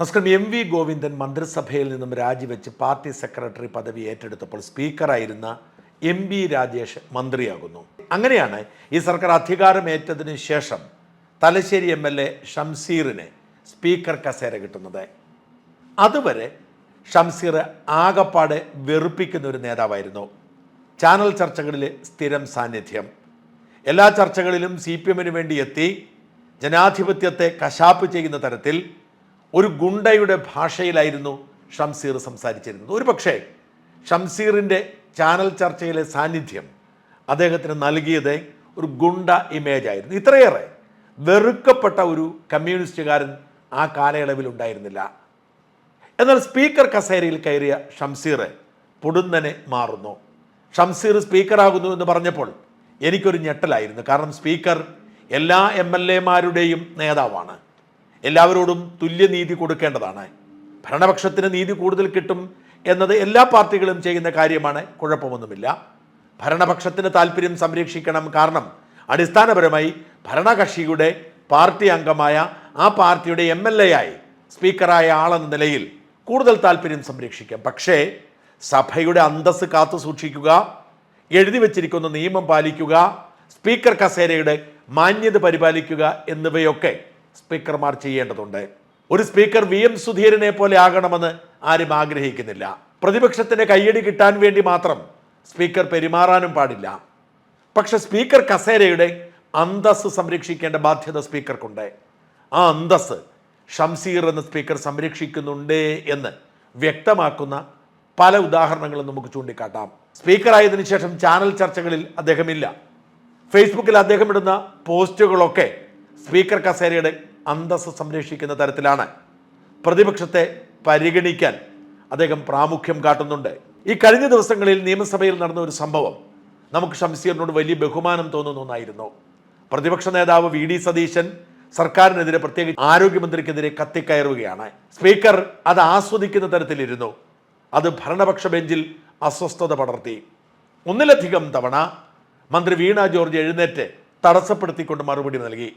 നമസ്കാരം. M V Govindan മന്ത്രിസഭയിൽ നിന്നും രാജിവെച്ച് പാർട്ടി സെക്രട്ടറി പദവി ഏറ്റെടുത്തപ്പോൾ സ്പീക്കറായിരുന്ന എം വി രാജേഷ് മന്ത്രിയാകുന്നു. അങ്ങനെയാണ് ഈ സർക്കാർ അധികാരമേറ്റതിനു ശേഷം തലശ്ശേരി എം എൽ എ ഷംസീറിന് സ്പീക്കർ കസേര കിട്ടുന്നത്. അതുവരെ ഷംസീർ ആകപ്പാടെ വെറുപ്പിക്കുന്ന ഒരു നേതാവായിരുന്നു. ചാനൽ ചർച്ചകളിൽ സ്ഥിരം സാന്നിധ്യം. എല്ലാ ചർച്ചകളിലും സി പി എമ്മിന് വേണ്ടി എത്തി ജനാധിപത്യത്തെ കശാപ്പ് ചെയ്യുന്ന തരത്തിൽ ഒരു ഗുണ്ടയുടെ ഭാഷയിലായിരുന്നു ഷംസീർ സംസാരിച്ചിരുന്നത്. ഒരു പക്ഷേ ഷംസീറിന്റെ ചാനൽ ചർച്ചയിലെ സാന്നിധ്യം അദ്ദേഹത്തിന് നൽകിയത് ഒരു ഗുണ്ട ഇമേജ് ആയിരുന്നു. ഇത്രയേറെ വെറുക്കപ്പെട്ട ഒരു കമ്മ്യൂണിസ്റ്റുകാരൻ ആ കാലയളവിൽ ഉണ്ടായിരുന്നില്ല. എന്നാൽ സ്പീക്കർ കസേരയിൽ കയറിയ ഷംസീർ പൊടുന്നനെ മാറുന്നു. ഷംസീർ സ്പീക്കറാകുന്നു എന്ന് പറഞ്ഞപ്പോൾ എനിക്കൊരു ഞെട്ടലായിരുന്നു. കാരണം സ്പീക്കർ എല്ലാ എം എൽ എമാരുടെയും നേതാവാണ്. എല്ലാവരോടും തുല്യനീതി കൊടുക്കേണ്ടതാണ്. ഭരണപക്ഷത്തിന് നീതി കൂടുതൽ കിട്ടും എന്നത് എല്ലാ പാർട്ടികളും ചെയ്യുന്ന കാര്യമാണ് കുഴപ്പമൊന്നുമില്ല. ഭരണപക്ഷത്തിന് താല്പര്യം സംരക്ഷിക്കണം കാരണം അടിസ്ഥാനപരമായി ഭരണകക്ഷിയുടെ പാർട്ടി അംഗമായ ആ പാർട്ടിയുടെ എം എൽ എ ആയി സ്പീക്കറായ ആളെന്ന നിലയിൽ കൂടുതൽ താല്പര്യം സംരക്ഷിക്കാം. പക്ഷേ സഭയുടെ അന്തസ് കാത്തു സൂക്ഷിക്കുക എഴുതി വച്ചിരിക്കുന്ന നിയമം പാലിക്കുക സ്പീക്കർ കസേരയുടെ മാന്യത പരിപാലിക്കുക എന്നിവയൊക്കെ സ്പീക്കർമാർ ചെയ്യേണ്ടതുണ്ട്. ഒരു സ്പീക്കർ വി എം സുധീരനെ പോലെ ആകണമെന്ന് ആരും ആഗ്രഹിക്കുന്നില്ല. പ്രതിപക്ഷത്തിന്റെ കയ്യടി കിട്ടാൻ വേണ്ടി മാത്രം സ്പീക്കർ പെരുമാറാനും പാടില്ല. പക്ഷെ സ്പീക്കർ കസേരയുടെ അന്തസ് സംരക്ഷിക്കേണ്ട ബാധ്യത സ്പീക്കർക്കുണ്ട്. ആ അന്തസ് ഷംസീർ എന്ന സ്പീക്കർ സംരക്ഷിക്കുന്നുണ്ട് എന്ന് വ്യക്തമാക്കുന്ന പല ഉദാഹരണങ്ങളും നമുക്ക് ചൂണ്ടിക്കാട്ടാം. സ്പീക്കറായതിനു ശേഷം ചാനൽ ചർച്ചകളിൽ അദ്ദേഹമില്ല. ഫേസ്ബുക്കിൽ അദ്ദേഹം ഇടുന്ന പോസ്റ്റുകളൊക്കെ സ്പീക്കർ കസേരയുടെ അന്തസ് സംരക്ഷിക്കുന്ന തരത്തിലാണ് പ്രതിപക്ഷത്തെ പരിഗണിക്കാൻ അദ്ദേഹം പ്രാമുഖ്യം കാട്ടുന്നുണ്ട്. ഈ കഴിഞ്ഞ ദിവസങ്ങളിൽ നിയമസഭയിൽ നടന്ന ഒരു സംഭവം നമുക്ക് ഷംസീറിനോട് വലിയ ബഹുമാനം തോന്നുന്ന ഒന്നായിരുന്നു. പ്രതിപക്ഷ നേതാവ് വി ഡി സതീശൻ സർക്കാരിനെതിരെ പ്രത്യേകിച്ച് ആരോഗ്യമന്ത്രിക്കെതിരെ കത്തിക്കയറുകയാണ്. സ്പീക്കർ അത് ആസ്വദിക്കുന്ന തരത്തിലിരുന്നു. അത് ഭരണപക്ഷ ബെഞ്ചിൽ അസ്വസ്ഥത പടർത്തി. ഒന്നിലധികം തവണ മന്ത്രി വീണ ജോർജ് എഴുന്നേറ്റ് തടസ്സപ്പെടുത്തിക്കൊണ്ട് മറുപടി നൽകി.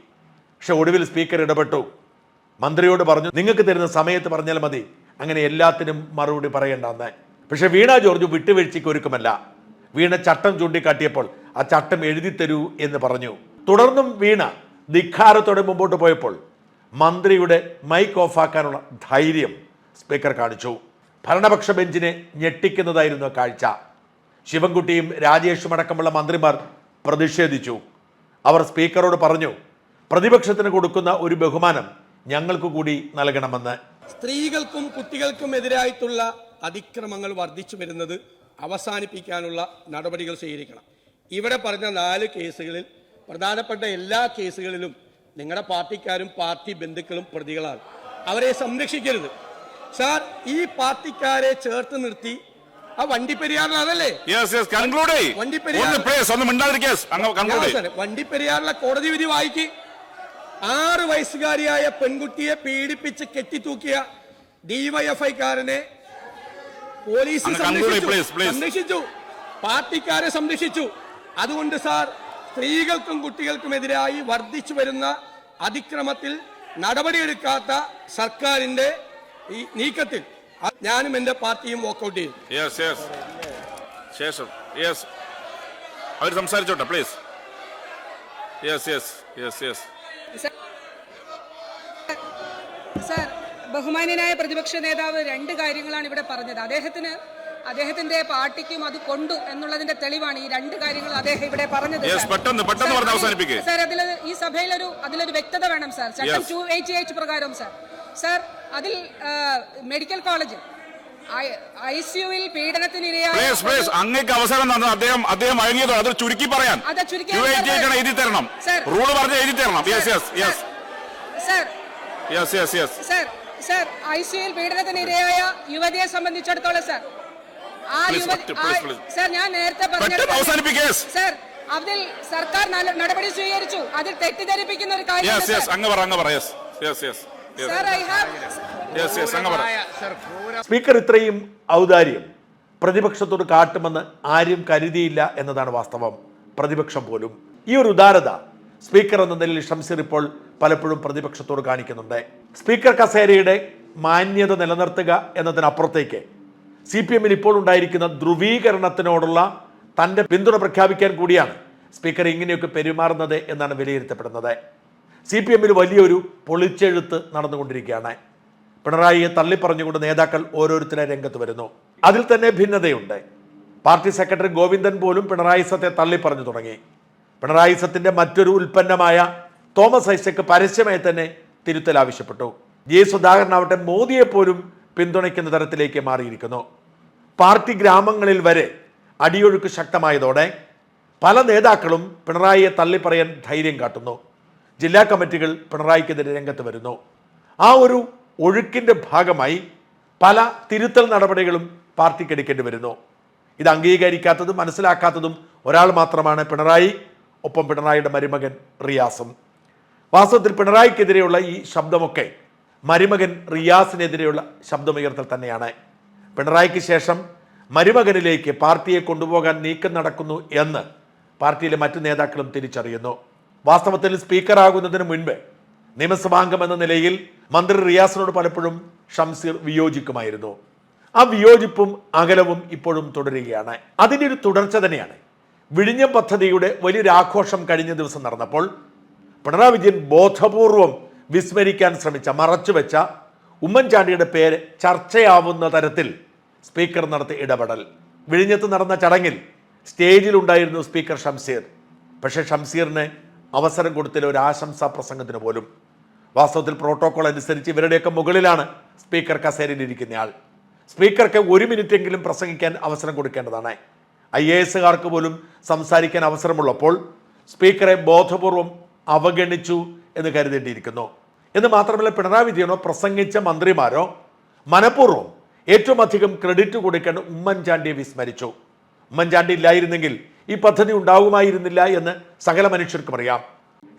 പക്ഷെ ഒടുവിൽ സ്പീക്കർ ഇടപെട്ടു. മന്ത്രിയോട് പറഞ്ഞു നിങ്ങൾക്ക് തരുന്ന സമയത്ത് പറഞ്ഞാൽ മതി. അങ്ങനെ എല്ലാത്തിനും മറുപടി പറയേണ്ടെന്ന് പക്ഷെ വീണ ജോർജ് വിട്ടുവീഴ്ചയ്ക്ക് ഒരുക്കമല്ല. വീണ ചട്ടം ചൂണ്ടിക്കാട്ടിയപ്പോൾ ആ ചട്ടം എഴുതി തരൂ എന്ന് പറഞ്ഞു. തുടർന്നും വീണ നിഖാരത്തോടെ മുമ്പോട്ട് പോയപ്പോൾ മന്ത്രിയുടെ മൈക്ക് ഓഫാക്കാനുള്ള ധൈര്യം സ്പീക്കർ കാണിച്ചു. ഭരണപക്ഷ ബെഞ്ചിനെ ഞെട്ടിക്കുന്നതായിരുന്നു കാഴ്ച. ശിവൻകുട്ടിയും രാജേഷും അടക്കമുള്ള മന്ത്രിമാർ പ്രതിഷേധിച്ചു. അവർ സ്പീക്കറോട് പറഞ്ഞു പ്രതിപക്ഷത്തിന് കൊടുക്കുന്ന ഒരു ബഹുമാനം ഞങ്ങൾക്ക് കൂടി നൽകണമെന്ന് സ്ത്രീകൾക്കും കുട്ടികൾക്കും എതിരായിട്ടുള്ള അതിക്രമങ്ങൾ വർദ്ധിച്ചു വരുന്നത് അവസാനിപ്പിക്കാനുള്ള നടപടികൾ സ്വീകരിക്കണം. ഇവിടെ പറഞ്ഞ നാല് കേസുകളിൽ പ്രധാനപ്പെട്ട എല്ലാ കേസുകളിലും നിങ്ങളുടെ പാർട്ടിക്കാരും പാർട്ടി ബന്ധുക്കളും പ്രതികളാണ്. അവരെ സംരക്ഷിക്കരുത്. സാർ ഈ പാർട്ടിക്കാരെ ചേർത്ത് നിർത്തി ആ വണ്ടിപ്പെരിയാറിലാണല്ലേ യെസ് യെസ് കൺക്ലൂഡ് വണ്ടിപ്പെരിയാർ- വണ്ടിപ്പെരിയാറിലെ കോടതി വിധി വായിക്ക്. ആറ് വയസ്സുകാരിയായ പെൺകുട്ടിയെ പീഡിപ്പിച്ച് കെട്ടിത്തൂക്കിയ ഡിവൈഎഫ്ഐക്കാരനെ പോലീസ് സംരക്ഷിച്ചു പാർട്ടിക്കാരെ സംരക്ഷിച്ചു. അതുകൊണ്ട് സാർ സ്ത്രീകൾക്കും കുട്ടികൾക്കും എതിരായി വർദ്ധിച്ചു വരുന്ന അതിക്രമത്തിൽ നടപടിയെടുക്കാത്ത സർക്കാരിന്റെ ഈ നീക്കത്തിൽ ഞാനും എന്റെ പാർട്ടിയും വോക്കൗട്ട് ചെയ്യും. യെസ് യെസ് ശേഷം യെസ് അവർ സംസാരിച്ചോട്ടെ please yes yes yes yes sir ബഹുമാന്യനായ പ്രതിപക്ഷ നേതാവ് രണ്ട് കാര്യങ്ങളാണ് ഇവിടെ പറഞ്ഞത് അദ്ദേഹത്തിന് അദ്ദേഹത്തിന്റെ പാർട്ടിക്കും അത് കൊണ്ടു എന്നുള്ളതിന്റെ തെളിവാണ് ഈ രണ്ട് കാര്യങ്ങൾ അദ്ദേഹം ഇവിടെ പറഞ്ഞത് സർ. പെട്ടെന്ന്, പെട്ടെന്ന് സർ, പറഞ്ഞ് അതിൽ- അവസാനിപ്പിക്ക്. സർ അതിൽ ഈ സഭയിലൊരു അതിലൊരു വ്യക്തത വേണം സർ ചട്ടം. ടു എയ്റ്റി എയ്റ്റ് പ്രകാരം സർ സർ അതിൽ മെഡിക്കൽ കോളേജിൽ ഐ സിയുവിൽ പീഡനത്തിനിരയായ അങ്ങേക്ക് അവസരം തന്നെ അദ്ദേഹം അദ്ദേഹം വഴങ്ങിയതോ അത് ചുരുക്കി പറയാൻ. എഴുതി തരണം. റൂൾ റൂൾ പറഞ്ഞ് എഴുതി തരണം. Yes yes yes sir yes yes yes sir sir I സിയുയിൽ പീഡനത്തിനിരയായ യുവതിയെ സംബന്ധിച്ചിടത്തോളം സർ ആ യുവതി. സർ ഞാൻ നേരത്തെ പറഞ്ഞു സർ അതിൽ സർക്കാർ നടപടി സ്വീകരിച്ചു. അതിൽ തെറ്റിദ്ധരിപ്പിക്കുന്ന ഒരു കാര്യം അങ്ങ് പറ അങ്ങ് പറ yes yes yes sir I have yes yes അങ്ങ് പറ. സ്പീക്കർ ഇത്രയും ഔദാര്യം പ്രതിപക്ഷത്തോട് കാട്ടുമെന്ന് ആരും കരുതിയില്ല എന്നതാണ് വാസ്തവം. പ്രതിപക്ഷം പോലും. ഈ ഒരു ഉദാരത സ്പീക്കർ എന്ന നിലയിൽ ഷംസീർ ഇപ്പോൾ പലപ്പോഴും പ്രതിപക്ഷത്തോട് കാണിക്കുന്നുണ്ട്. സ്പീക്കർ കസേരയുടെ മാന്യത നിലനിർത്തുക എന്നതിനപ്പുറത്തേക്ക് സി പി എമ്മിൽ ഇപ്പോൾ ഉണ്ടായിരിക്കുന്ന ധ്രുവീകരണത്തിനോടുള്ള തന്റെ പിന്തുണ പ്രഖ്യാപിക്കാൻ കൂടിയാണ് സ്പീക്കർ ഇങ്ങനെയൊക്കെ പെരുമാറുന്നത് എന്നാണ് വിലയിരുത്തപ്പെടുന്നത്. സി പി എമ്മിൽ വലിയൊരു പൊളിച്ചെഴുത്ത് നടന്നുകൊണ്ടിരിക്കുകയാണ്. പിണറായിയെ തള്ളിപ്പറഞ്ഞുകൊണ്ട് നേതാക്കൾ ഓരോരുത്തരെ രംഗത്ത് വരുന്നു. അതിൽ തന്നെ ഭിന്നതയുണ്ട്. പാർട്ടി സെക്രട്ടറി ഗോവിന്ദൻ പോലും പിണറായി സത്തെ തള്ളിപ്പറഞ്ഞു തുടങ്ങി. പിണറായി സത്തിന്റെ മറ്റൊരു ഉൽപ്പന്നമായ തോമസ് ഐസക്ക് പരസ്യമായി തന്നെ തിരുത്തൽ ആവശ്യപ്പെട്ടു. ജെ. സുധാകരൻ ആവട്ടെ മോദിയെ പോലും പിന്തുണയ്ക്കുന്ന തരത്തിലേക്ക് മാറിയിരിക്കുന്നു. പാർട്ടി ഗ്രാമങ്ങളിൽ വരെ അടിയൊഴുക്ക് ശക്തമായതോടെ പല നേതാക്കളും പിണറായിയെ തള്ളിപ്പറയാൻ ധൈര്യം കാട്ടുന്നു. ജില്ലാ കമ്മിറ്റികൾ പിണറായിക്കെതിരെ രംഗത്ത് വരുന്നു. ആ ഒരു ഒഴുക്കിന്റെ ഭാഗമായി പല തിരുത്തൽ നടപടികളും പാർട്ടിക്കെടുക്കേണ്ടി വരുന്നു. ഇത് അംഗീകരിക്കാത്തതും മനസ്സിലാക്കാത്തതും ഒരാൾ മാത്രമാണ് പിണറായി ഒപ്പം പിണറായിയുടെ മരുമകൻ റിയാസും. വാസ്തവത്തിൽ പിണറായിക്കെതിരെയുള്ള ഈ ശബ്ദമൊക്കെ മരുമകൻ റിയാസിനെതിരെയുള്ള ശബ്ദമുയർത്തൽ തന്നെയാണ്. പിണറായിക്ക് ശേഷം മരുമകനിലേക്ക് പാർട്ടിയെ കൊണ്ടുപോകാൻ നീക്കം നടക്കുന്നു എന്ന് പാർട്ടിയിലെ മറ്റു നേതാക്കളും തിരിച്ചറിയുന്നു. വാസ്തവത്തിൽ സ്പീക്കറാകുന്നതിന് മുൻപ് നിയമസഭാംഗം എന്ന നിലയിൽ മന്ത്രി റിയാസിനോട് പലപ്പോഴും ഷംസീർ വിയോജിക്കുമായിരുന്നു. ആ വിയോജിപ്പും അകലവും ഇപ്പോഴും തുടരുകയാണ്. അതിന്റെ ഒരു തുടർച്ച തന്നെയാണ്. വിഴിഞ്ഞ പദ്ധതിയുടെ വലിയൊരു ആഘോഷം കഴിഞ്ഞ ദിവസം നടന്നപ്പോൾ പിണറായി വിജയൻ ബോധപൂർവം വിസ്മരിക്കാൻ ശ്രമിച്ച മറച്ചുവെച്ച ഉമ്മൻചാണ്ടിയുടെ പേര് ചർച്ചയാവുന്ന തരത്തിൽ സ്പീക്കർ നടത്തിയ ഇടപെടൽ. വിഴിഞ്ഞത്ത് നടന്ന ചടങ്ങിൽ സ്റ്റേജിലുണ്ടായിരുന്നു സ്പീക്കർ ഷംസീർ. പക്ഷേ ഷംസീറിന് അവസരം കൊടുത്തില്ല ഒരു ആശംസാ പ്രസംഗത്തിന് പോലും. വാസ്തവത്തിൽ പ്രോട്ടോകോൾ അനുസരിച്ച് ഇവരുടെയൊക്കെ മുകളിലാണ് സ്പീക്കർ കസേരയിലിരിക്കുന്നയാൾ സ്പീക്കർക്ക് ഒരു മിനിറ്റ് എങ്കിലും പ്രസംഗിക്കാൻ അവസരം കൊടുക്കേണ്ടതാണ്. ഐ എ എസുകാർക്ക് പോലും സംസാരിക്കാൻ അവസരമുള്ളപ്പോൾ സ്പീക്കറെ ബോധപൂർവം അവഗണിച്ചു എന്ന് കരുതേണ്ടിയിരിക്കുന്നു. എന്ന് മാത്രമല്ല പിണറായി വിജയനോ പ്രസംഗിച്ച മന്ത്രിമാരോ മനഃപൂർവം ഏറ്റവും അധികം ക്രെഡിറ്റ് കൊടുക്കേണ്ട ഉമ്മൻചാണ്ടിയെ വിസ്മരിച്ചു. ഉമ്മൻചാണ്ടി ഇല്ലായിരുന്നെങ്കിൽ ഈ പദ്ധതി ഉണ്ടാകുമായിരുന്നില്ല എന്ന് സകല മനുഷ്യർക്കും അറിയാം.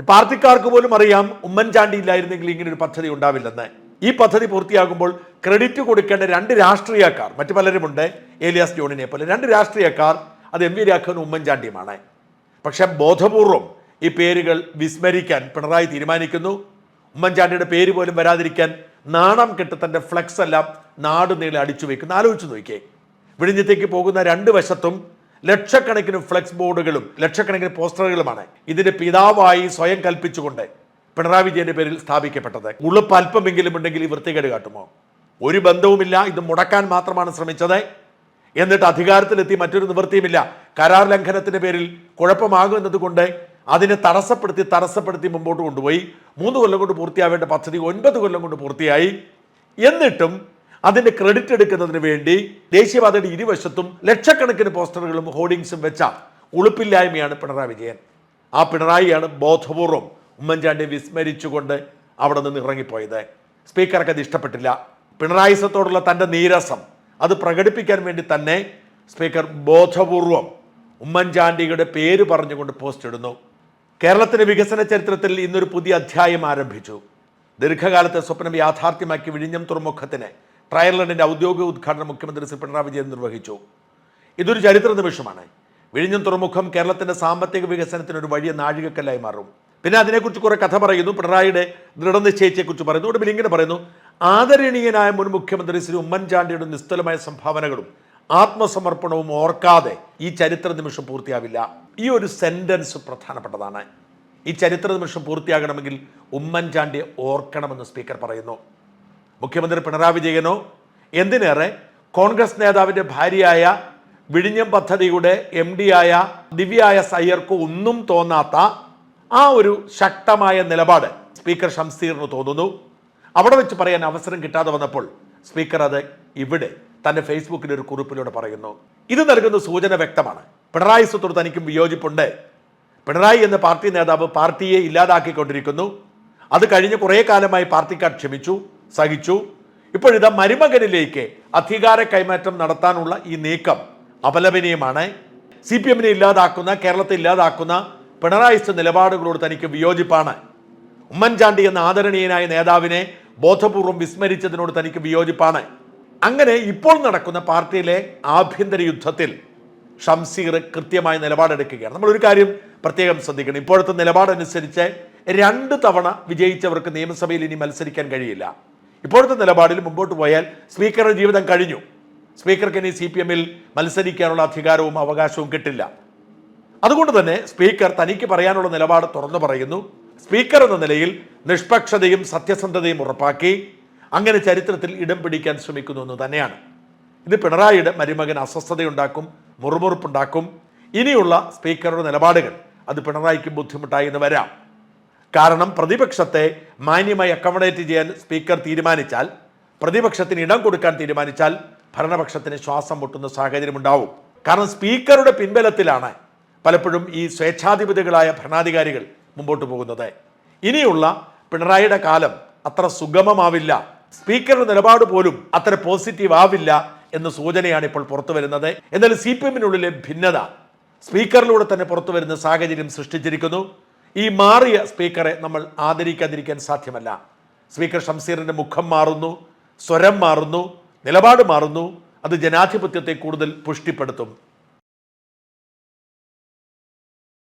പാർട്ടിക്കാർക്ക് പോലും അറിയാം ഉമ്മൻചാണ്ടി ഇല്ലായിരുന്നെങ്കിൽ ഇങ്ങനെ ഒരു പദ്ധതി ഉണ്ടാവില്ലെന്ന്. ഈ പദ്ധതി പൂർത്തിയാകുമ്പോൾ ക്രെഡിറ്റ് കൊടുക്കേണ്ട രണ്ട് രാഷ്ട്രീയക്കാർ മറ്റു പലരുമുണ്ട് ഏലിയാസ് ജോണിനെ പോലെ രണ്ട് രാഷ്ട്രീയക്കാർ അത് എം വി രാഘവനും ഉമ്മൻചാണ്ടിയുമാണ്. പക്ഷെ ബോധപൂർവം ഈ പേരുകൾ വിസ്മരിക്കാൻ പിണറായി തീരുമാനിക്കുന്നു. ഉമ്മൻചാണ്ടിയുടെ പേര് പോലും വരാതിരിക്കാൻ നാണം കെട്ട് തന്റെ ഫ്ലെക്സ് എല്ലാം നാടുനീളെ അടിച്ചു വയ്ക്കുന്നു ആലോചിച്ച് നോക്കിയേ. വിഴിഞ്ഞത്തേക്ക് പോകുന്ന രണ്ട് വശത്തും ലക്ഷക്കണക്കിന് ഫ്ലെക്സ് ബോർഡുകളും ലക്ഷക്കണക്കിന് പോസ്റ്ററുകളുമാണ് ഇതിന്റെ പിതാവായി സ്വയം കൽപ്പിച്ചുകൊണ്ട് പിണറായി വിജയന്റെ പേരിൽ സ്ഥാപിക്കപ്പെട്ടത്. ഉളുപ്പ് അല്പമെങ്കിലും ഉണ്ടെങ്കിൽ ഈ വൃത്തികേട് കാട്ടുമോ? ഒരു ബന്ധവുമില്ല ഇത് മുടക്കാൻ മാത്രമാണ് ശ്രമിച്ചത്. എന്നിട്ട് അധികാരത്തിലെത്തി മറ്റൊരു നിവൃത്തിയുമില്ല. കരാർ ലംഘനത്തിന്റെ പേരിൽ കുഴപ്പമാകും എന്നതുകൊണ്ട് അതിനെ തടസ്സപ്പെടുത്തി തടസ്സപ്പെടുത്തി മുമ്പോട്ട് കൊണ്ടുപോയി. മൂന്ന് കൊല്ലം കൊണ്ട് പൂർത്തിയാവേണ്ട പദ്ധതി ഒൻപത് കൊല്ലം കൊണ്ട് പൂർത്തിയായി. എന്നിട്ടും അതിന്റെ ക്രെഡിറ്റ് എടുക്കുന്നതിന് വേണ്ടി ദേശീയപാതയുടെ ഇരുവശത്തും ലക്ഷക്കണക്കിന് പോസ്റ്ററുകളും ഹോർഡിങ്സും വെച്ച ഉളുപ്പില്ലായ്മയാണ് പിണറായി വിജയൻ. ആ പിണറായിയാണ് ബോധപൂർവം ഉമ്മൻചാണ്ടി വിസ്മരിച്ചുകൊണ്ട് അവിടെ നിന്ന് ഇറങ്ങിപ്പോയത്. സ്പീക്കർക്ക് അത് ഇഷ്ടപ്പെട്ടില്ല. പിണറായിസത്തോടുള്ള തന്റെ നീരസം അത് പ്രകടിപ്പിക്കാൻ വേണ്ടി തന്നെ സ്പീക്കർ ബോധപൂർവം ഉമ്മൻചാണ്ടിയുടെ പേര് പറഞ്ഞുകൊണ്ട് പോസ്റ്റ് ഇടുന്നു. കേരളത്തിന്റെ വികസന ചരിത്രത്തിൽ ഇന്നൊരു പുതിയ അധ്യായം ആരംഭിച്ചു. ദീർഘകാലത്തെ സ്വപ്നം യാഥാർത്ഥ്യമാക്കി വിഴിഞ്ഞം തുറമുഖത്തിന് ട്രയൽ റണ്ണിന്റെ ഔദ്യോഗിക ഉദ്ഘാടനം മുഖ്യമന്ത്രി ശ്രീ പിണറായി വിജയൻ നിർവഹിച്ചു. ഇതൊരു ചരിത്ര നിമിഷമാണ്. വിഴിഞ്ഞം തുറമുഖം കേരളത്തിന്റെ സാമ്പത്തിക വികസനത്തിന് ഒരു വലിയ നാഴികക്കല്ലായി മാറും. പിന്നെ അതിനെക്കുറിച്ച് കുറേ കഥ പറയുന്നു. പിണറായിയുടെ ദൃഢനിശ്ചയത്തെക്കുറിച്ച് പറയുന്നു. ഒടുവിൽ ഇങ്ങനെ പറയുന്നു ആദരണീയനായ മുൻ മുഖ്യമന്ത്രി ശ്രീ ഉമ്മൻചാണ്ടിയുടെ നിസ്തുലമായ സംഭാവനകളും ആത്മസമർപ്പണവും ഓർക്കാതെ ഈ ചരിത്ര നിമിഷം പൂർത്തിയാവില്ല. ഈ ഒരു സെന്റൻസ് പ്രധാനപ്പെട്ടതാണ്. ഈ ചരിത്ര നിമിഷം പൂർത്തിയാകണമെങ്കിൽ ഉമ്മൻചാണ്ടിയെ ഓർക്കണമെന്ന് സ്പീക്കർ പറയുന്നു. മുഖ്യമന്ത്രി പിണറായി വിജയനോ? എന്തിനേറെ? കോൺഗ്രസ് നേതാവിന്റെ ഭാര്യയായ വിഴിഞ്ഞം പദ്ധതിയുടെ എം ആയ ദിവ്യായ സയ്യർക്ക് ഒന്നും തോന്നാത്ത ആ ഒരു ശക്തമായ നിലപാട് സ്പീക്കർ ഷംസീറിന് തോന്നുന്നു. അവിടെ വെച്ച് പറയാൻ അവസരം കിട്ടാതെ വന്നപ്പോൾ സ്പീക്കർ അത് ഇവിടെ തന്റെ ഫേസ്ബുക്കിൽ ഒരു കുറിപ്പിലൂടെ പറയുന്നു. ഇത് നൽകുന്ന സൂചന വ്യക്തമാണ്. പിണറായി സ്വത്തോട് തനിക്കും വിയോജിപ്പുണ്ട്. പിണറായി എന്ന പാർട്ടി നേതാവ് പാർട്ടിയെ ഇല്ലാതാക്കിക്കൊണ്ടിരിക്കുന്നു. അത് കഴിഞ്ഞ് കുറേ കാലമായി പാർട്ടിക്കാർ ക്ഷമിച്ചു. സഹിച്ചു. ഇപ്പോഴിതാ മരുമകനിലേക്ക് അധികാര കൈമാറ്റം നടത്താനുള്ള ഈ നീക്കം അപലപനീയമാണ്. സി പി എമ്മിനെ ഇല്ലാതാക്കുന്ന കേരളത്തെ ഇല്ലാതാക്കുന്ന പിണറായിസ്റ്റ് നിലപാടുകളോട് തനിക്ക് വിയോജിപ്പാണ്. ഉമ്മൻചാണ്ടി എന്ന ആദരണീയനായ നേതാവിനെ ബോധപൂർവം വിസ്മരിച്ചതിനോട് തനിക്ക് വിയോജിപ്പാണ്. അങ്ങനെ ഇപ്പോൾ നടക്കുന്ന പാർട്ടിയിലെ ആഭ്യന്തര യുദ്ധത്തിൽ ഷംസീർ കൃത്യമായ നിലപാടെടുക്കുകയാണ്. നമ്മൾ ഒരു കാര്യം പ്രത്യേകം ശ്രദ്ധിക്കണം. ഇപ്പോഴത്തെ നിലപാടനുസരിച്ച് രണ്ട് തവണ വിജയിച്ചവർക്ക് നിയമസഭയിൽ ഇനി മത്സരിക്കാൻ കഴിയില്ല. ഇപ്പോഴത്തെ നിലപാടിൽ മുമ്പോട്ട് പോയാൽ സ്പീക്കറുടെ ജീവിതം കഴിഞ്ഞു. സ്പീക്കർക്ക് ഇനി സി പി എമ്മിൽ മത്സരിക്കാനുള്ള അധികാരവും അവകാശവും കിട്ടില്ല. അതുകൊണ്ട് തന്നെ സ്പീക്കർ തനിക്ക് പറയാനുള്ള നിലപാട് തുറന്നു പറയുന്നു. സ്പീക്കർ എന്ന നിലയിൽ നിഷ്പക്ഷതയും സത്യസന്ധതയും ഉറപ്പാക്കി അങ്ങനെ ചരിത്രത്തിൽ ഇടം പിടിക്കാൻ ശ്രമിക്കുന്നു എന്ന് തന്നെയാണ്. ഇത് പിണറായിയുടെ മരുമകൻ അസ്വസ്ഥതയുണ്ടാക്കും മുറുമുറുപ്പുണ്ടാക്കും. ഇനിയുള്ള സ്പീക്കറുടെ നിലപാടുകൾ അത് പിണറായിക്ക് ബുദ്ധിമുട്ടായി എന്ന് വരാം. കാരണം പ്രതിപക്ഷത്തെ മാന്യമായി അക്കോമഡേറ്റ് ചെയ്യാൻ സ്പീക്കർ തീരുമാനിച്ചാൽ പ്രതിപക്ഷത്തിന് ഇടം കൊടുക്കാൻ തീരുമാനിച്ചാൽ ഭരണപക്ഷത്തിന് ശ്വാസം മുട്ടുന്ന സാഹചര്യം ഉണ്ടാവും കാരണം സ്പീക്കറുടെ പിൻബലത്തിലാണ് പലപ്പോഴും ഈ സ്വേച്ഛാധിപതികളായ ഭരണാധികാരികൾ മുമ്പോട്ട് പോകുന്നത്. ഇനിയുള്ള പിണറായിയുടെ കാലം അത്ര സുഗമമാവില്ല. സ്പീക്കറുടെ നിലപാട് പോലും അത്ര പോസിറ്റീവ് ആവില്ല എന്ന സൂചനയാണ് ഇപ്പോൾ പുറത്തു വരുന്നത്. എന്നാൽ സി പി എമ്മിനുള്ളിലെ ഭിന്നത സ്പീക്കറിലൂടെ തന്നെ പുറത്തു വരുന്ന സാഹചര്യം സൃഷ്ടിച്ചിരിക്കുന്നു. ഈ മാറിയ സ്പീക്കറെ നമ്മൾ ആദരിക്കാതിരിക്കാൻ സാധ്യമല്ല. സ്പീക്കർ ഷംസീറിന്റെ മുഖം മാറുന്നു സ്വരം മാറുന്നു നിലപാട് മാറുന്നു അത് ജനാധിപത്യത്തെ കൂടുതൽ പുഷ്ടിപ്പെടുത്തും.